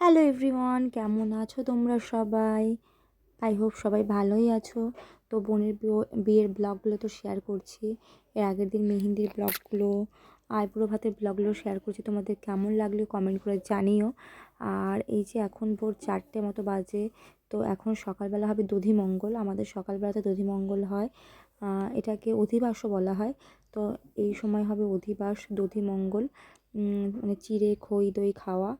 Hello everyone কেমন আছো তোমরা সবাই? আই হোপ সবাই ভালোই আছো। তো বোনের বিয়ে- বিয়ের ব্লগগুলো তো শেয়ার করছি। এর আগের দিন মেহেন্দির ব্লগগুলো আইব্রো ভাতের ব্লগগুলো শেয়ার করছি। তোমাদের কেমন লাগল কমেন্ট করে জানিও। আর এই যে এখন ভোর চারটে মতো বাজে তো এখন সকালবেলা হবে দধিমঙ্গল আমাদের সকালবেলাতে দধিমঙ্গল হয়। এটাকে অধিবাসও বলা হয়। তো এই সময় হবে অধিবাস দধিমঙ্গল উম, মানে চিড়ে খই দই খাওয়া।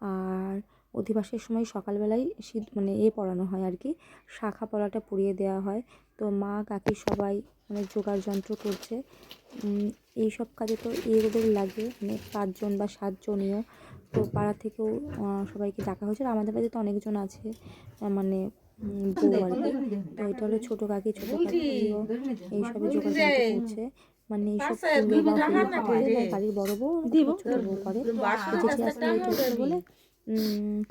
আর অধিবাসের সময় সকালবেলায় শীত মানে এ পড়ানো হয় আর কি। শাখা পলাটা পরিয়ে দেওয়া হয়। তো মা কাকি সবাই মানে জোগাড় যন্ত্র করছে। এই সব কাজে তো এগুলো লাগে মানে পাঁচজন বা সাতজনীয় তো পাড়া থেকেও সবাইকে ডাকা হয়েছে আর আমাদের বাড়িতে তো অনেকজন আছে মানে বউ তো এটা হলো ছোটো কাকি, ছোটো কাকিও, এইসবে যন্ত্র করছে। মানে বাড়ির বড় বউ ছোটো বউ করে। জেঠি আসতে বলে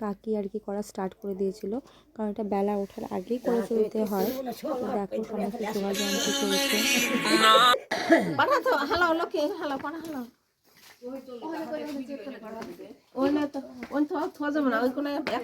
কাকি আর কি করা স্টার্ট করে দিয়েছিল। কারণ এটা বেলা ওঠার আগেই করে ফেলতে হয়। তো দেখো সমস্ত জোগাড় যন্ত্র চলছে হালাও লোকে হালাও পাঠা হালাও। ওই না তো ওই তো থোয়া না ওই কোনো এক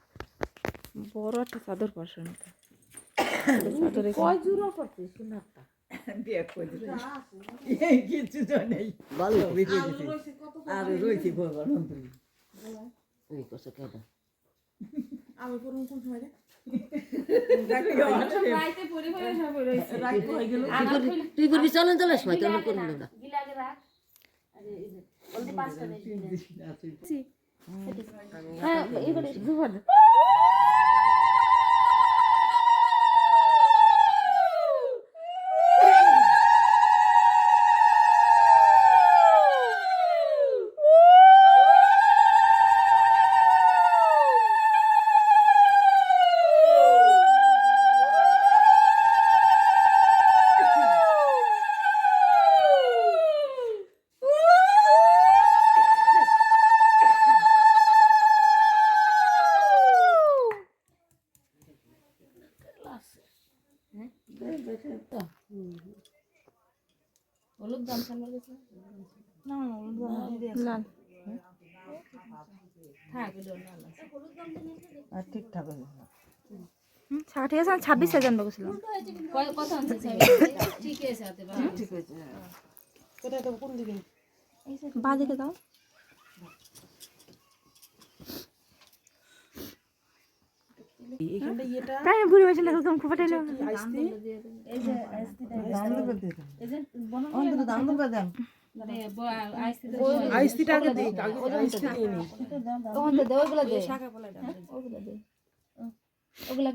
বড় একটা চাদর পাশে কয় জুড়ো করছিস সোনারটা। কিছু নেই। ভালো বিয়ে করে দিছি আর রয়েছি ভগবান ওই কষ্ট কেন? তুই করবি চলেন চলে সময় তো আমি করব না। ಹಾ ಈ ಕಡೆ হলুদ দাম সামনে গেছে লাল থাক ওটা লাল ঠিকঠাক ঠিক আছে। ছাব্বিশে জানব গেছিলাম কয়- কত আনছে ঠিক আছে হাতে বা ঠিক আছে দাও। এইখানটা ইয়েটা তাই আমি বুড়ি বসে খুব দাম মানে ব- আইসতে আগে দিই আগে নিই তখন তো দে দে। ওগুলো দে ওগুলো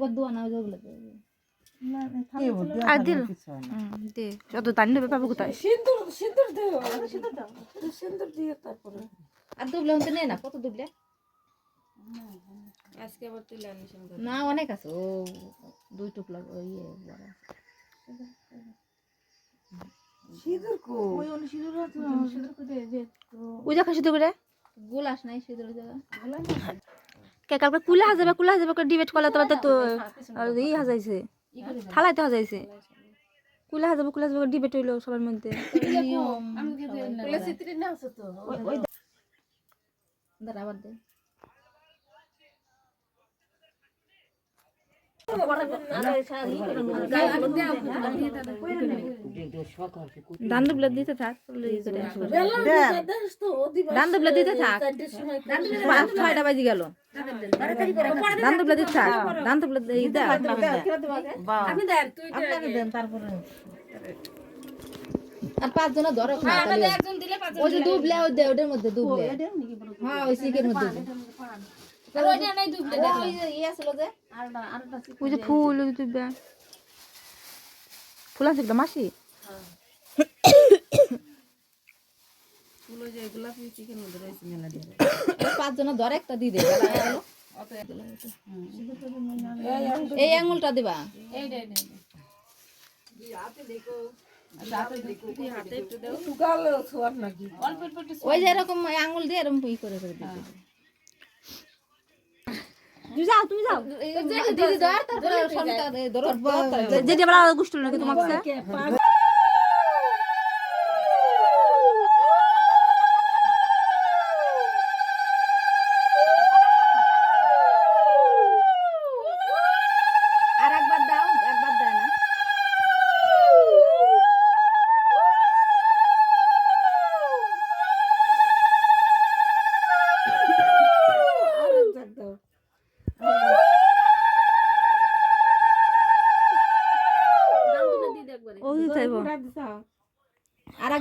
না দে হয় দে। যত দানি নেবে পাবো কোথায়? সিন্দুর সিন্দুর দেও সিন্দুর দাও। সিন্দুর দিয়ে তারপরে। আর দুবলে হতে নে না কত দুবলে? আজকে আবার তুলে আনিস না অনেক আছে। ও দুই টুকলা ও ইয়ে বড় আছে। সিঁদুর কো ওই দেখা শুধু করে? গোলাস নাই সিঁদুর জায়গা। কে কালকে কুলে হাজাবে কুলে হাজাবে করে ডিবেট করলে তো তো আর ই হাজাইছে। থালাইতে হাজাইছে। কুলে হাজাবে কুলে হাজাবে ডিবেট হইল সবার মধ্যে। গোলাস চিত্রি না আছে তো। দাঁড়া আবার দে। দান দুবলে দিতে থাক দান। দুবলে দিতে থাক। ছয়টা বাজি গেল। দান দুবলে দিতে থাক। দান দুবলে দেন। তারপরে। আর পাঁচ জন ধরো ওই যে দুবলে ওই দে ওটার মধ্যে দুবলে। হ্যাঁ ওই সিকের মধ্যে। দে। ওই ইয়ে ছিল যে ওই যে ফুল ওই যে ফুল আছে মাসি? পাঁচজনে ধর একটা দিয়ে হয়ে। এই আঙুলটা দিবা। ওই যে এরকম আঙুল দিয়ে এরকম ই করে করে দিতে তুমি যাও তুমি যাও দিদি ধর তারপরে ধরো যেটি গোষ্ঠী নাকি তোমার কাছে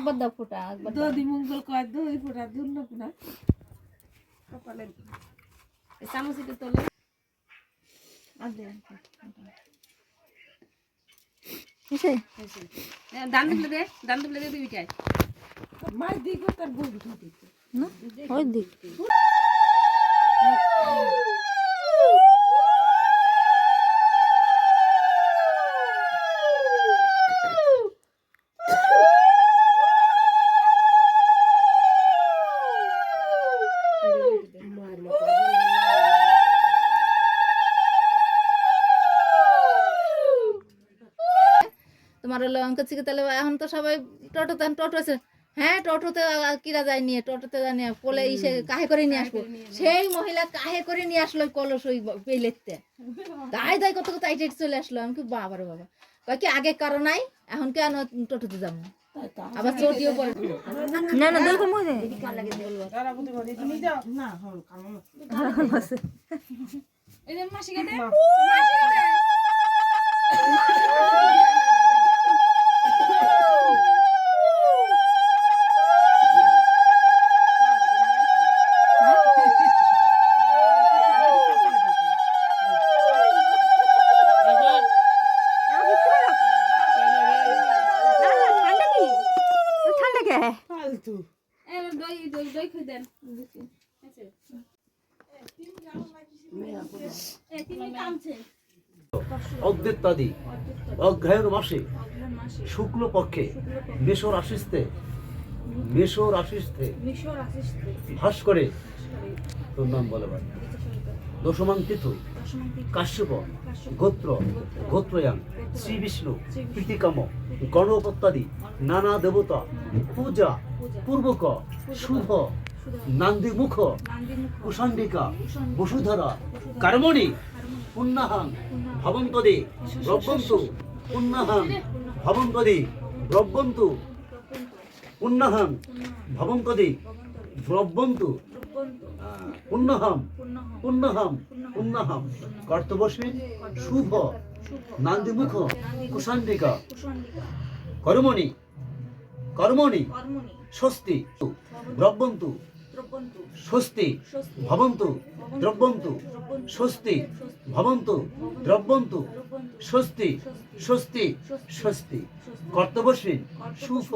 একবার দাও ফোটা একবার। দদি মঙ্গল কয় দই ফোটা দুন্ন পুনা কপালে চামচিতে তোলে। দান। দিলে দে দান দিলে দে দুইটাই। মাছ দিই তার বুক ধুতি ওই দিক। তোমার হলো অঙ্ক চিকে তাহলে এখন তো সবাই টোটোতে টোটো আছে। হ্যাঁ টোটোতে কিরা যায় নিয়ে টোটোতে যায় নিয়ে কোলে ইসে কাহে করে নিয়ে আসব। সেই মহিলা কাহে করে নিয়ে আসলো কলস ওই পেলেতে। দায় দায় কত কত আইটে চলে আসলো। আমি কি বাবা রে বাবা। কয় কি আগে কারও নাই এখন কেন টোটোতে যাব? আবার চটিও পড়ে। না না দেখো মই এই যে মাসিকে দে। ঠান্ডা কি ঠান্ডা কে এ দই দই দই খুই দেন এ তিনি কামছে অদ্বৈতাদি অগ্রায়ণ মাসে শুক্ল পক্ষে মেষ রাশিস্তে মেষ রাশিস্থে ভাস করে তোর নাম বলে তীর্থ কাশ্যপ, গোত্র গোত্রয়াং শ্রী বিষ্ণু প্রীতিকাম গণপত্যাদি নানা দেবতা, পূজা, পূর্বক, শুভ, নান্দিমুখ কুষাণ্ডিকা বসুধারা, কর্মণি পুণ্যাহাং ভবন্তদে ব্রব্বন্তু পুণ্যাহাং ভবন্তদে ব্রব্বন্তু পুণ্যাহাং ভবন্তদে ব্রব্বন্তু, পুণ্যহাম পুণ্যহাম পুণ্যহাম। কর্তবশ্রী শুভ, নান্দিমুখ কুষাণ্ডিকা কর্মণি কর্মণি, স্বস্তি দ্রব্যন্তু স্বস্তি ভবন্তু দ্রব্যন্তু। স্বস্তি ভবন্তু দ্রব্যন্তু। স্বস্তি স্বস্তি। স্বস্তি কর্তবশ্রী শুভ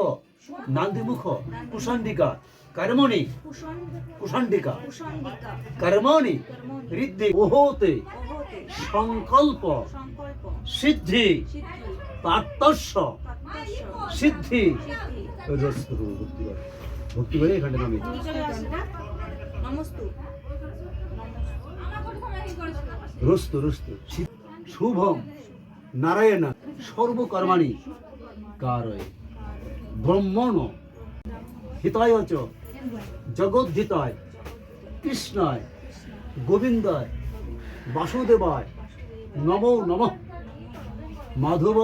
নান্দিমুখ কুষাণ্ডিকা কর্মণি। কুষাণ্ডিকা। কর্মণি। ঋদ্ধি ওহতে। সংকল্প। সিদ্ধি। পার্তস্য সিদ্ধি। রস্তু ভক্তি করে এখানে নামে। রস্তু রস্তু। শুভম নারায়ণ সর্বকর্মাণি। কারয় ব্রহ্মণ হিতায় চ জগদ্ধিতায় কৃষ্ণায় গোবিন্দায় বাসুদেবায় নমো নমঃ। মাধব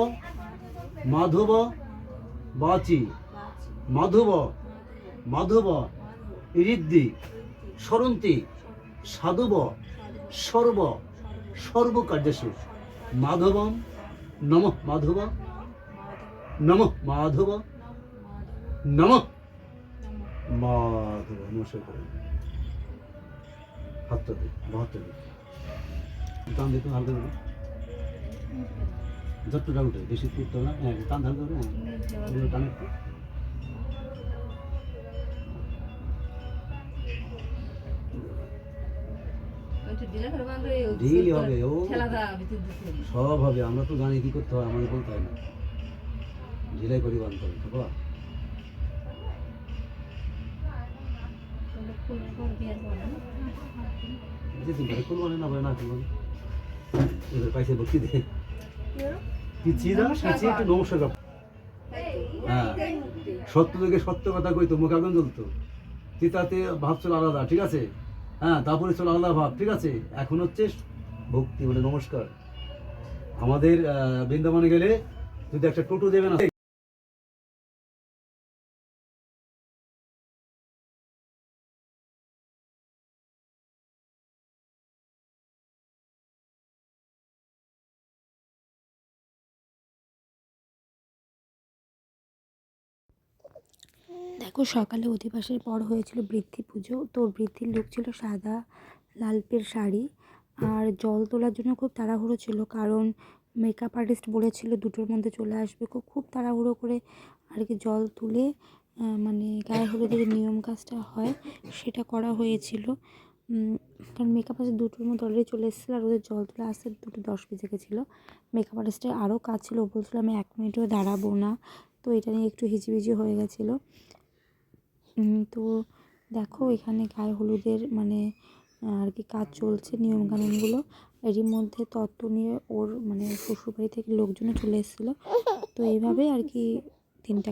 মাধব বাচি। মাধব মাধব ঋদ্ধি সরন্তি সাধব সর্ব সর্বকার্যসু মাধবম নমঃ মাধব নমঃ মাধব নমঃ মাধব। নমস্কার করেন হাতটা দিন বাহাত্তর টান দিতে হালকা করে। যতটা উঠে বেশি তুলতে না। হ্যাঁ টান হালকা করে হ্যাঁ। টান একটু। ডিল হবে ও সব হবে আমরা তো জানি কি করতে হয় আমাদের বলতে হয় না। ঝিলাই করি বানতে হবে বাবা। হ্যাঁ। সত্য থেকে সত্য কথা কইতো মুখ আগুন জ্বলতো। চিতাতে ভাব ছিল আলাদা ঠিক আছে? হ্যাঁ তারপরে চলো, আল্লাহ ভাব ঠিক আছে, এখন হচ্ছে ভক্তি মানে নমস্কার। আমাদের বৃন্দাবনে গেলে যদি একটা টোটো দেবে না দেখো সকালে অধিবাসের পর হয়েছিল বৃদ্ধি পুজো। তো বৃদ্ধির লুক ছিল সাদা লালপের শাড়ি আর জল তোলার জন্য খুব তাড়াহুড়ো ছিল কারণ মেকআপ আর্টিস্ট বলেছিল দুটোর মধ্যে চলে আসবে। খুব খুব তাড়াহুড়ো করে আর কি জল তুলে মানে গায়ে হলুদের নিয়ম কাজটা হয়, সেটা করা হয়েছিল। কারণ মেকআপ আর্টিস্ট দুটোর মধ্যে অলরেডি চলে এসেছিল আর ওদের জল তোলা আসতে দুটো দশ বেজে গেছিল। মেকআপ আর্টিস্টের আরও কাজ ছিল বলছিল আমি এক মিনিটও দাঁড়াবো না। তো এটা নিয়ে একটু হিজিবিজি হয়ে গেছিল। তো দেখো এখানে গায়ে হলুদের মানে আর কি কাজ চলছে, নিয়মকানুনগুলো। এরই মধ্যে তত্ত্ব নিয়ে ওর মানে শ্বশুরবাড়ি থেকে লোকজনও চলে এসেছিল। তো এইভাবে আর কি দিনটা